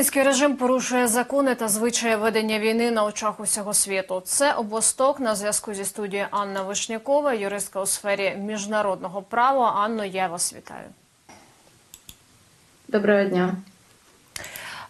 Путінський режим порушує закони та звичаї ведення війни на очах усього світу. Це обосток на зв'язку зі студією Анна Вишнякова, юристка у сфері міжнародного права. Анно, я вас вітаю. Доброго дня.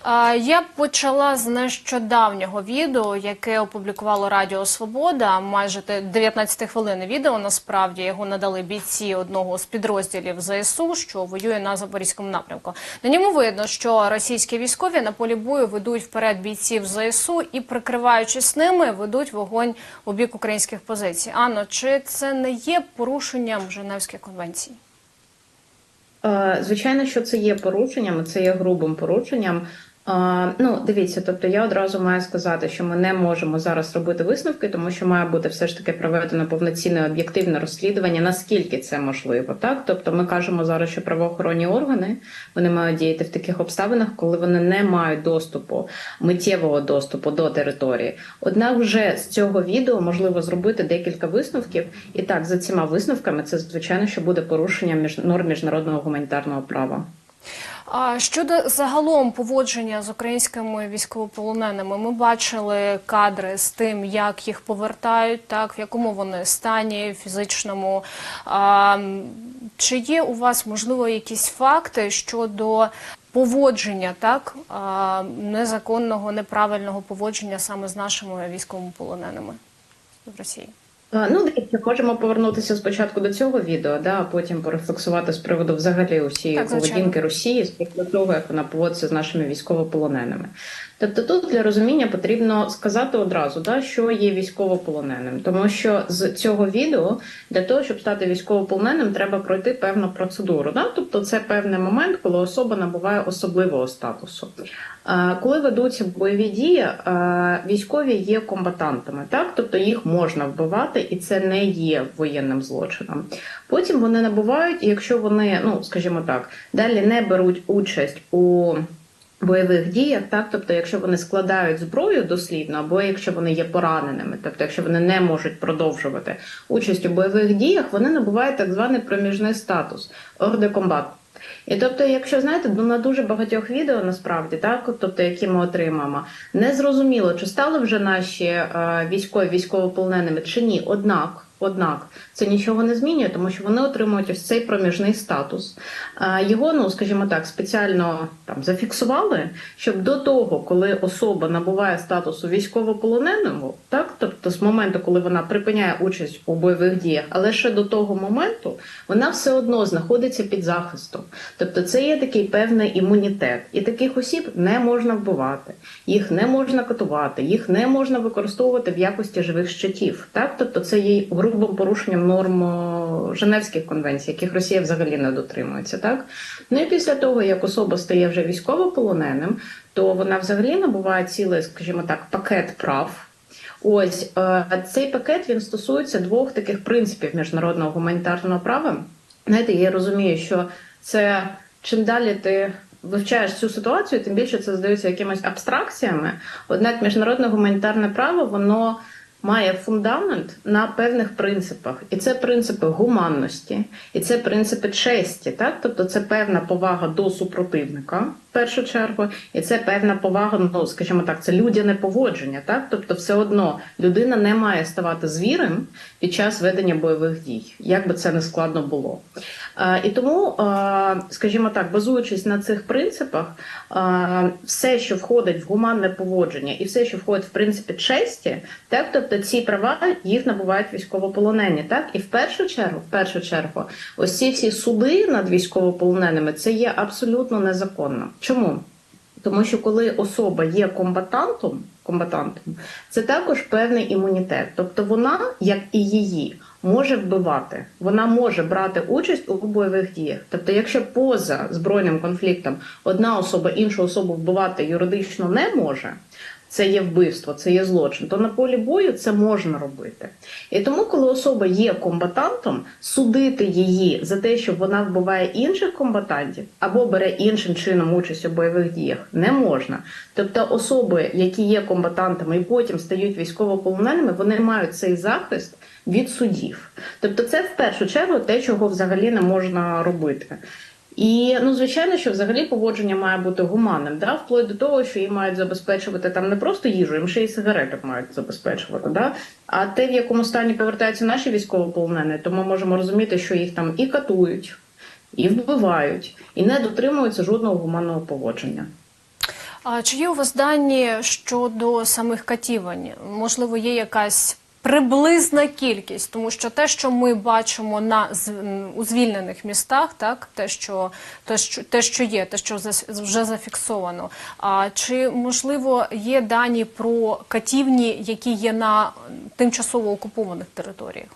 Я почала з нещодавнього відео, яке опублікувало Радіо Свобода. Майже те 19 хвилин відео. Насправді його надали бійці одного з підрозділів ЗСУ, що воює на запорізькому напрямку. На ньому видно, що російські військові на полі бою ведуть вперед бійців ЗСУ і, прикриваючись ними, ведуть вогонь у бік українських позицій. Анно, чи це не є порушенням Женевських конвенцій? Е, Звичайно, що це є порушенням, це є грубим порушенням. Ну, дивіться, тобто я одразу маю сказати, що ми не можемо зараз робити висновки, тому що має бути все ж таки проведено повноцінне об'єктивне розслідування, наскільки це можливо. Так, тобто, ми кажемо зараз, що правоохоронні органи вони мають діяти в таких обставинах, коли вони не мають доступу, миттєвого доступу до території. Однак, вже з цього відео можливо зробити декілька висновків, і так за цими висновками це звичайно, що буде порушення між норм міжнародного гуманітарного права. А щодо загалом поводження з українськими військовополоненими, ми бачили кадри з тим, як їх повертають, так в якому вони стані фізичному. А, чи є у вас можливо якісь факти щодо поводження, так а, незаконного, неправильного поводження саме з нашими військовополоненими в Росії? Ну, дивіться, можемо повернутися спочатку до цього відео, да, а потім порефлексувати з приводу взагалі усієї поведінки Росії з того, як вона поводиться з нашими військовополоненими. Тобто, тут для розуміння потрібно сказати одразу, да, що є військовополоненим, тому що з цього відео для того, щоб стати військовополоненим, треба пройти певну процедуру. Да? Тобто, це певний момент, коли особа набуває особливого статусу. Коли ведуться бойові дії, військові є комбатантами, так тобто їх можна вбивати, і це не є воєнним злочином. Потім вони набувають, якщо вони, ну скажімо так, далі не беруть участь у бойових діях, так тобто, якщо вони складають зброю дослідно, або якщо вони є пораненими, тобто, якщо вони не можуть продовжувати участь у бойових діях, вони набувають так званий проміжний статус орде комбат. І тобто, якщо знаєте, ну, на дуже багатьох відео насправді, так, тобто, які ми отримаємо, не зрозуміло, чи стали вже наші е, військові військовополоненими чи ні. Однак, однак, це нічого не змінює, тому що вони отримують ось цей проміжний статус. Його, ну скажімо так, спеціально там зафіксували, щоб до того, коли особа набуває статусу військовополоненого, так, тобто з моменту, коли вона припиняє участь у бойових діях, але ще до того моменту вона все одно знаходиться під захистом. Тобто це є такий певний імунітет, і таких осіб не можна вбивати, їх не можна катувати, їх не можна використовувати в якості живих щитів. Так, тобто це є грубим порушенням норм Женевських конвенцій, яких Росія взагалі не дотримується. Так, ну і після того як особа стає вже військовополоненим, то вона взагалі набуває цілий, скажімо так, пакет прав. Ось е, цей пакет він стосується двох таких принципів міжнародного гуманітарного права. Знаєте, я розумію, що це чим далі ти вивчаєш цю ситуацію, тим більше це здається якимись абстракціями. Однак міжнародне гуманітарне право воно має фундамент на певних принципах, і це принципи гуманності, і це принципи честі. Так, тобто це певна повага до супротивника в першу чергу, і це певна повага, ну скажімо так, це людяне поводження. Так, тобто, все одно людина не має ставати звірем під час ведення бойових дій, як би це не складно було. І тому, скажімо так, базуючись на цих принципах, все, що входить в гуманне поводження, і все, що входить в принципі честі, так тобто ці права їх набувають військовополонені, так і в першу чергу, в першу чергу, ось ці всі суди над військовополоненими це є абсолютно незаконно. Чому? Тому що коли особа є комбатантом, комбатантом, це також певний імунітет. Тобто вона, як і її, може вбивати, вона може брати участь у бойових діях. Тобто, якщо поза збройним конфліктом одна особа іншу особу вбивати юридично не може. Це є вбивство, це є злочин, то на полі бою це можна робити. І тому, коли особа є комбатантом, судити її за те, що вона вбиває інших комбатантів або бере іншим чином участь у бойових діях, не можна. Тобто, особи, які є комбатантами і потім стають військовополоненими, вони мають цей захист від судів. Тобто, це в першу чергу те, чого взагалі не можна робити. І ну, звичайно, що взагалі поводження має бути гуманним, да? вплоть до того, що їм мають забезпечувати там не просто їжу, їм ще й сигарети мають забезпечувати. Да? А те, в якому стані повертаються наші військовополонені, то ми можемо розуміти, що їх там і катують, і вбивають, і не дотримуються жодного гуманного поводження. А чи є у вас дані щодо самих катівань? Можливо, є якась приблизна кількість, тому що те, що ми бачимо на у звільнених містах, так те, що те, що те, що є, те, що вже зафіксовано. А чи можливо є дані про катівні, які є на тимчасово окупованих територіях?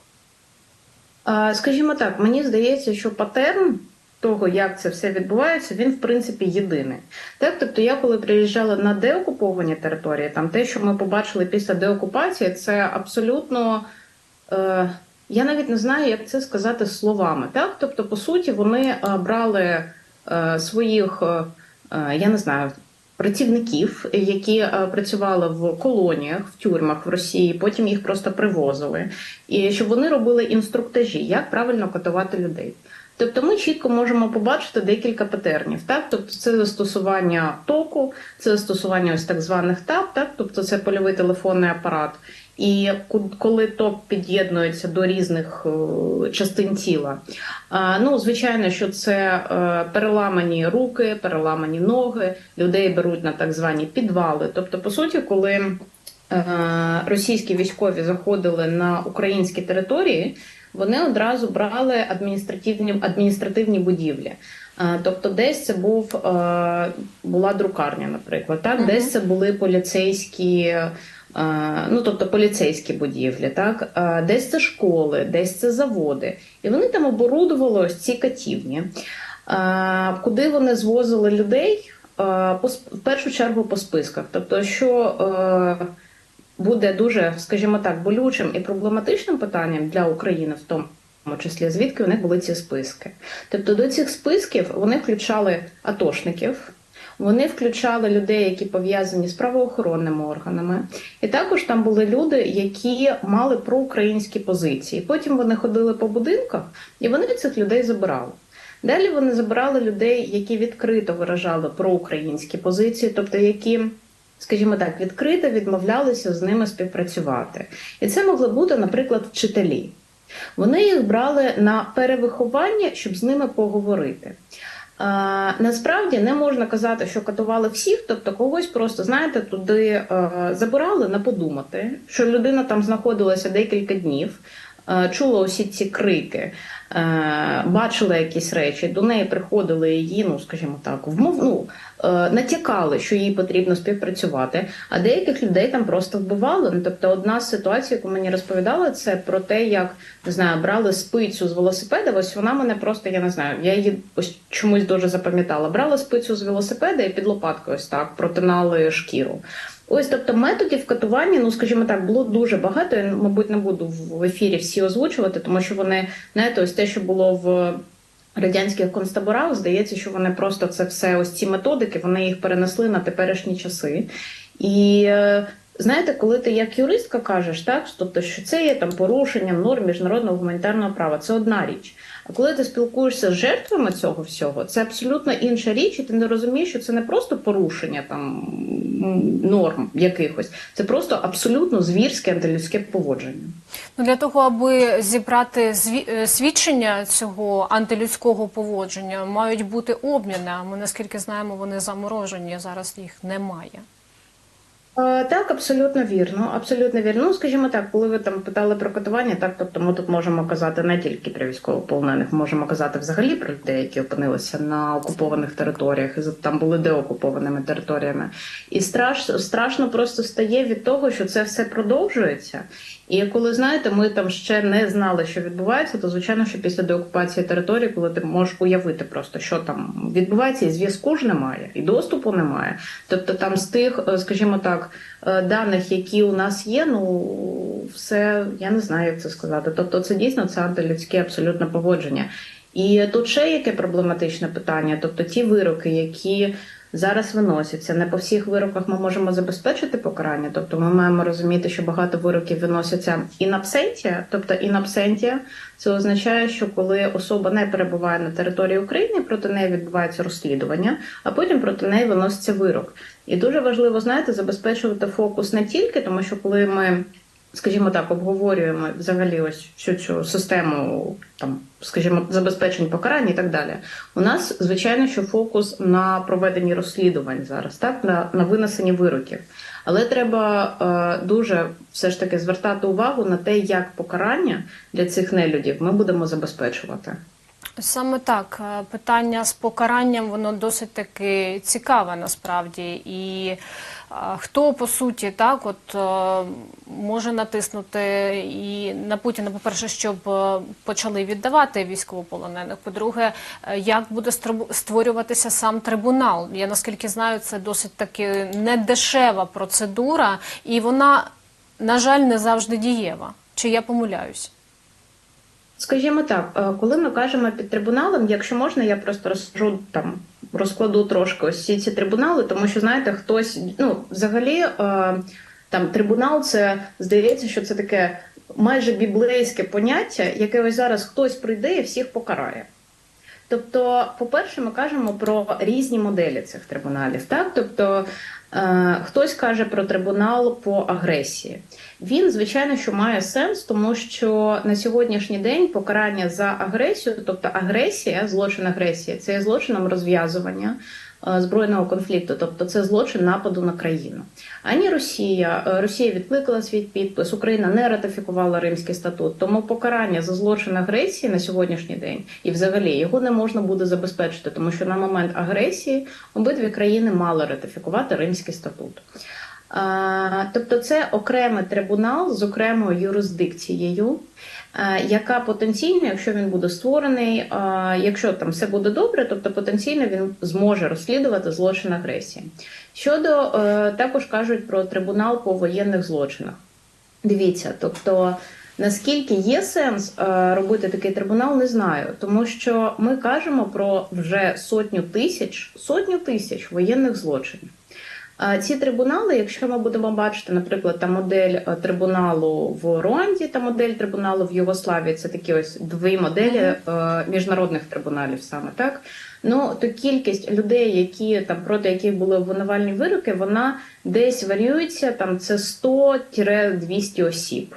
Скажімо так, мені здається, що патерн того, як це все відбувається, він в принципі єдиний. Так, тобто, я коли приїжджала на деокуповані території, там те, що ми побачили після деокупації, це абсолютно. Е, я навіть не знаю, як це сказати словами. Так, тобто, по суті, вони е, брали е, своїх, е, е, я не знаю. Працівників, які е, працювали в колоніях, в тюрмах в Росії, потім їх просто привозили, і щоб вони робили інструктажі, як правильно катувати людей. Тобто ми чітко можемо побачити декілька патернів. Так, тобто це застосування току, це застосування ось так званих ТАП, так, тобто це польовий телефонний апарат. І коли ток під'єднується до різних е, частин тіла, ну звичайно, що це е, переламані руки, переламані ноги, людей беруть на так звані підвали. Тобто, по суті, коли е, російські військові заходили на українські території, вони одразу брали адміністративні адміністративні будівлі. Тобто, десь це був була друкарня, наприклад, так Мгм. десь це були поліцейські. Ну, тобто поліцейські будівлі, так десь це школи, десь це заводи, і вони там оборудували ось ці катівні. Куди вони звозили людей? В першу чергу по списках. Тобто, що буде дуже, скажімо так, болючим і проблематичним питанням для України, в тому числі, звідки у них були ці списки. Тобто до цих списків вони включали атошників. Вони включали людей, які пов'язані з правоохоронними органами, і також там були люди, які мали проукраїнські позиції. Потім вони ходили по будинках і вони цих людей забирали. Далі вони забирали людей, які відкрито виражали проукраїнські позиції, тобто які, скажімо так, відкрито відмовлялися з ними співпрацювати. І це могли бути, наприклад, вчителі. Вони їх брали на перевиховання, щоб з ними поговорити. А, насправді не можна казати, що катували всіх, тобто когось просто знаєте, туди е, забирали на подумати, що людина там знаходилася декілька днів, е, чула усі ці крики, бачила якісь речі, до неї приходили її, ну скажімо так, вмов, ну, е, натякали, що їй потрібно співпрацювати. А деяких людей там просто вбивали. Ну, тобто, одна з ситуацій, яку мені розповідали, це про те, як не знаю, брали спицю з велосипеда. Ось вона мене просто, я не знаю, я її ось чомусь дуже запам'ятала. Брали спицю з велосипеда і під лопаткою ось так протинали шкіру. Ось, тобто, методів катування, ну скажімо так, було дуже багато. Я, мабуть, не буду в ефірі всі озвучувати, тому що вони знаєте, ось те, що було в радянських концтаборах, здається, що вони просто це все, ось ці методики, вони їх перенесли на теперішні часи. І е, знаєте, коли ти як юристка кажеш, так тобто, що це є там порушенням норм міжнародного гуманітарного права, це одна річ. А коли ти спілкуєшся з жертвами цього всього, це абсолютно інша річ, і ти не розумієш, що це не просто порушення там норм якихось, це просто абсолютно звірське антилюдське поводження. Ну, для того, аби зібрати е, свідчення цього антилюдського поводження, мають бути обміни. А ми наскільки знаємо, вони заморожені. Зараз їх немає. Е, Так, абсолютно вірно. Абсолютно вірно. Ну, скажімо так, коли ви там питали про катування, так тобто ми тут можемо казати не тільки про військовополонених, можемо казати взагалі про людей, які опинилися на окупованих територіях, і там були деокупованими територіями. І страш, страшно просто стає від того, що це все продовжується. І коли знаєте, ми там ще не знали, що відбувається, то звичайно, що після деокупації території, коли ти можеш уявити просто, що там відбувається, і зв'язку ж немає, і доступу немає. Тобто, там з тих, е, скажімо так, е, даних, які у нас є, ну все я не знаю, як це сказати. Тобто, це дійсно це антилюдське абсолютно погодження. І тут ще яке проблематичне питання, тобто ті вироки, які зараз виносяться. Не по всіх вироках ми можемо забезпечити покарання. Тобто, ми маємо розуміти, що багато вироків виносяться absentia, тобто absentia це означає, що коли особа не перебуває на території України, проти неї відбувається розслідування, а потім проти неї виноситься вирок. І дуже важливо, знаєте, забезпечувати фокус не тільки, тому що коли ми скажімо так, обговорюємо взагалі ось всю цю систему там, скажімо, забезпечень покарань і так далі. У нас звичайно, що фокус на проведенні розслідувань зараз, так на, на винесенні вироків. Але треба е, дуже все ж таки звертати увагу на те, як покарання для цих нелюдів ми будемо забезпечувати. Саме так, Е, питання з покаранням воно досить таки цікаве насправді. І хто по суті так от е, може натиснути і на Путіна, по-перше, щоб е, почали віддавати військовополонених. По-друге, е, як буде створюватися сам трибунал? Я наскільки знаю, це досить таки недешева процедура, і вона, на жаль, не завжди дієва. Чи я помиляюсь? Скажімо так, е, коли ми кажемо під трибуналом, якщо можна, я просто розкажу там, розкладу трошки ось ці ці трибунали, тому що знаєте, хтось ну взагалі е, там трибунал, це здається, що це таке майже біблейське поняття, яке ось зараз хтось прийде і всіх покарає. Тобто, по-перше, ми кажемо про різні моделі цих трибуналів. Так? Тобто, е, хтось каже про трибунал по агресії. Він, звичайно, що має сенс, тому що на сьогоднішній день покарання за агресію, тобто агресія, злочин агресії, це є злочином розв'язування збройного конфлікту, тобто це злочин нападу на країну. Ані Росія, е, Росія відкликала свій підпис, Україна не ратифікувала Римський статут. Тому покарання за злочин агресії на сьогоднішній день і взагалі його не можна буде забезпечити, тому що на момент агресії обидві країни мали ратифікувати Римський статут. Тобто це окремий трибунал з окремою юрисдикцією, яка потенційно, якщо він буде створений, якщо там все буде добре, тобто потенційно він зможе розслідувати злочин агресії. Щодо е, також кажуть про трибунал по воєнних злочинах. Дивіться, тобто. Наскільки є сенс е, робити такий трибунал, не знаю, тому що ми кажемо про вже сотню тисяч сотню тисяч воєнних злочинів. Ці трибунали, якщо ми будемо бачити, наприклад, та модель е, трибуналу в Руанді та модель трибуналу в Югославії, це такі ось дві моделі е, міжнародних трибуналів, саме так. Ну то кількість людей, які там проти яких були обвинувальні вироки, вона десь варіюється. Там це 100-200 осіб.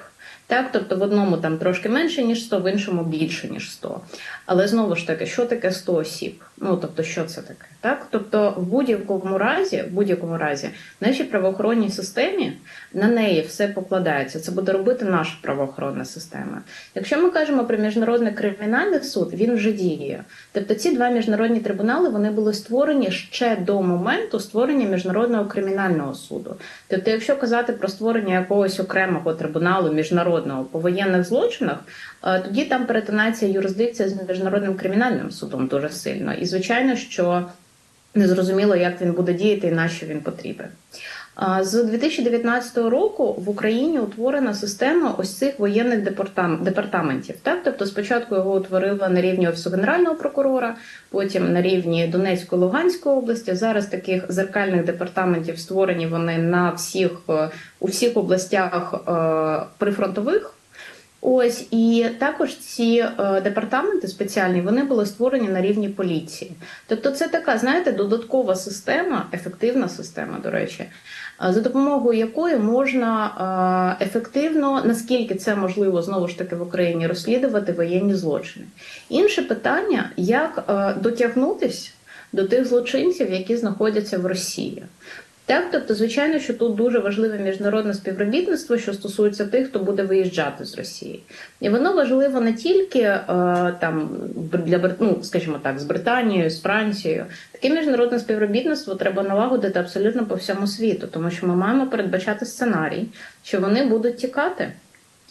Так, тобто в одному там трошки менше ніж 100, в іншому більше ніж 100. Але знову ж таки, що таке 100 осіб? Ну тобто, що це таке? Так, тобто, в будь-якому разі, в будь-якому разі, нашій правоохоронній системі на неї все покладається. Це буде робити наша правоохоронна система. Якщо ми кажемо про міжнародний кримінальний суд, він вже діє. Тобто, ці два міжнародні трибунали вони були створені ще до моменту створення міжнародного кримінального суду. Тобто, якщо казати про створення якогось окремого трибуналу міжнародного по воєнних злочинах, тоді там перетинається юрисдикція з міжнародним кримінальним судом дуже сильно. І звичайно, що незрозуміло, як він буде діяти і на що він потрібен. З 2019 року в Україні утворена система ось цих воєнних департам- департаментів. Так, тобто спочатку його утворила на рівні офісу генерального прокурора, потім на рівні Донецької Луганської області. Зараз таких зеркальних департаментів створені вони на всіх е, у всіх областях е, прифронтових. Ось і також ці е, департаменти спеціальні вони були створені на рівні поліції. Тобто, це така, знаєте, додаткова система, ефективна система, до речі, е, за допомогою якої можна е, ефективно, наскільки це можливо знову ж таки в Україні розслідувати воєнні злочини. Інше питання, як е, дотягнутись до тих злочинців, які знаходяться в Росії. Так, тобто, звичайно, що тут дуже важливе міжнародне співробітництво, що стосується тих, хто буде виїжджати з Росії, і воно важливо не тільки е, там для ну, скажімо так, з Британією, з Францією. Таке міжнародне співробітництво треба налагодити абсолютно по всьому світу, тому що ми маємо передбачати сценарій, що вони будуть тікати.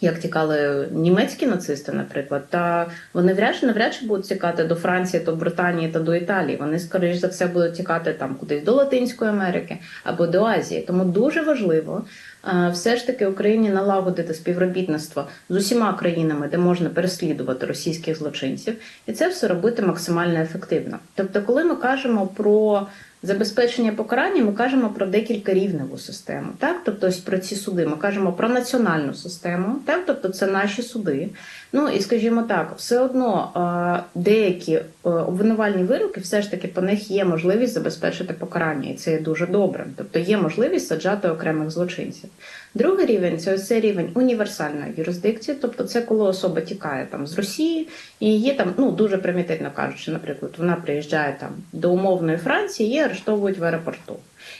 Як тікали німецькі нацисти, наприклад, та вони вряд чи навряд чи будуть тікати до Франції, до Британії та до Італії. Вони скоріш за все будуть тікати там кудись до Латинської Америки або до Азії. Тому дуже важливо е, все ж таки Україні налагодити співробітництво з усіма країнами, де можна переслідувати російських злочинців, і це все робити максимально ефективно. Тобто, коли ми кажемо про забезпечення покарання, ми кажемо про декілька рівневу систему. Так, тобто ось про ці суди. Ми кажемо про національну систему, так, тобто це наші суди. Ну і скажімо так, все одно е, деякі е, обвинувальні вироки, все ж таки по них є можливість забезпечити покарання, і це є дуже добре. Тобто є можливість саджати окремих злочинців. Другий рівень це ось цей рівень універсальної юрисдикції, тобто це коли особа тікає там з Росії і є там, ну дуже примітивно кажучи, наприклад, вона приїжджає там до умовної Франції, її арештовують в аеропорту.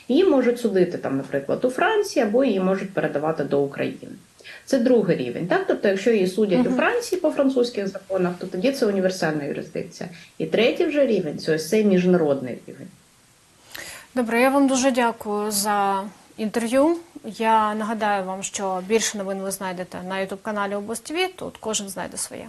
Її можуть судити там, наприклад, у Франції або її можуть передавати до України. Це другий рівень. Так, тобто, якщо її судять у Франції по французьких законах, то тоді це універсальна юрисдикція. І третій вже рівень це ось цей міжнародний рівень. Добре, я вам дуже дякую за інтерв'ю. Я нагадаю вам, що більше новин ви знайдете на ютуб каналі Область ТВ. Тут кожен знайде своє.